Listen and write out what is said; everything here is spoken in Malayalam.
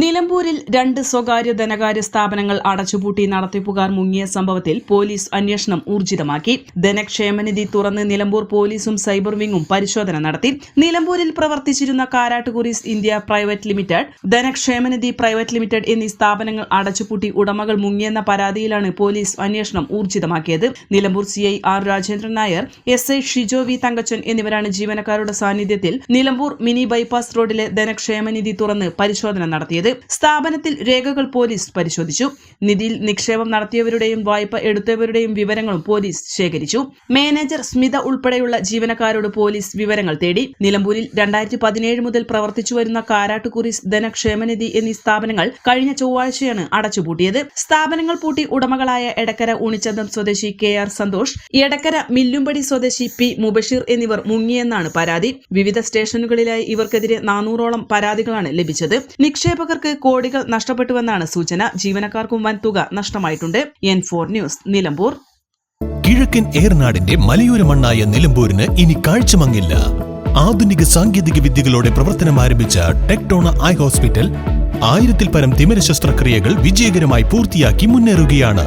നിലമ്പൂരിൽ രണ്ട് സ്വകാര്യ ധനകാര്യ സ്ഥാപനങ്ങൾ അടച്ചുപൂട്ടി നടത്തിപ്പുകാർ മുങ്ങിയ സംഭവത്തിൽ പോലീസ് അന്വേഷണം ഊർജിതമാക്കി. ധനക്ഷേമനിധി തുറന്ന് നിലമ്പൂർ പോലീസും സൈബർ വിങ്ങും പരിശോധന നടത്തി. നിലമ്പൂരിൽ പ്രവർത്തിച്ചിരുന്ന Karattukuries India private limited Dhanakshemanidhi private limited എന്നീ സ്ഥാപനങ്ങൾ അടച്ചുപൂട്ടി ഉടമകൾ മുങ്ങിയെന്ന പരാതിയിലാണ് പോലീസ് അന്വേഷണം ഊർജിതമാക്കിയത്. Nilambur CI R Rajendran Nair S I Shijo V Thankachan എന്നിവരാണ് ജീവനക്കാരുടെ സാന്നിധ്യത്തിൽ നിലമ്പൂർ മിനി ബൈപ്പാസ് റോഡിലെ ധനക്ഷേമനിധി തുറന്ന് പരിശോധന നടത്തിയത്. സ്ഥാപനത്തിൽ രേഖകൾ പോലീസ് പരിശോധിച്ചു. നിധിയിൽ നിക്ഷേപം നടത്തിയവരുടെയും വായ്പ എടുത്തവരുടെയും വിവരങ്ങളും പോലീസ് ശേഖരിച്ചു. മാനേജർ സ്മിത ഉൾപ്പെടെയുള്ള ജീവനക്കാരോട് പോലീസ് വിവരങ്ങൾ തേടി. നിലമ്പൂരിൽ രണ്ടായിരത്തി പതിനേഴ് മുതൽ പ്രവർത്തിച്ചു വരുന്ന കാരാട്ടുകുറീസ് ധനക്ഷേമനിധി എന്നീ സ്ഥാപനങ്ങൾ കഴിഞ്ഞ ചൊവ്വാഴ്ചയാണ് അടച്ചുപൂട്ടിയത്. സ്ഥാപനങ്ങൾ പൂട്ടി ഉടമകളായ എടക്കര ഉണിച്ചന്തം സ്വദേശി കെ ആർ സന്തോഷ് എടക്കര മില്ലുംപടി സ്വദേശി പി മുബഷീർ എന്നിവർ മുങ്ങിയെന്നാണ് പരാതി. വിവിധ സ്റ്റേഷനുകളിലായി ഇവർക്കെതിരെ നാനൂറോളം പരാതികളാണ് ലഭിച്ചത്. നിക്ഷേപകർക്ക് കോടികൾ നഷ്ടപ്പെട്ടുവെന്നാണ് സൂചന. ജീവനക്കാർക്കും വൻ തുക നഷ്ടമായിട്ടുണ്ട്. N four news Nilambur. കിഴക്കൻ ഏർനാടിന്റെ മലയോര മണ്ണായ നിലമ്പൂരിന് ഇനി കാഴ്ചമങ്ങില്ല. ആധുനിക സാങ്കേതിക വിദ്യകളോടെ പ്രവർത്തനം ആരംഭിച്ച ടെക്ടോണ ഐ ഹോസ്പിറ്റൽ ആയിരത്തിൽ പരം തിമിര ശസ്ത്രക്രിയകൾ വിജയകരമായി പൂർത്തിയാക്കി മുന്നേറുകയാണ്.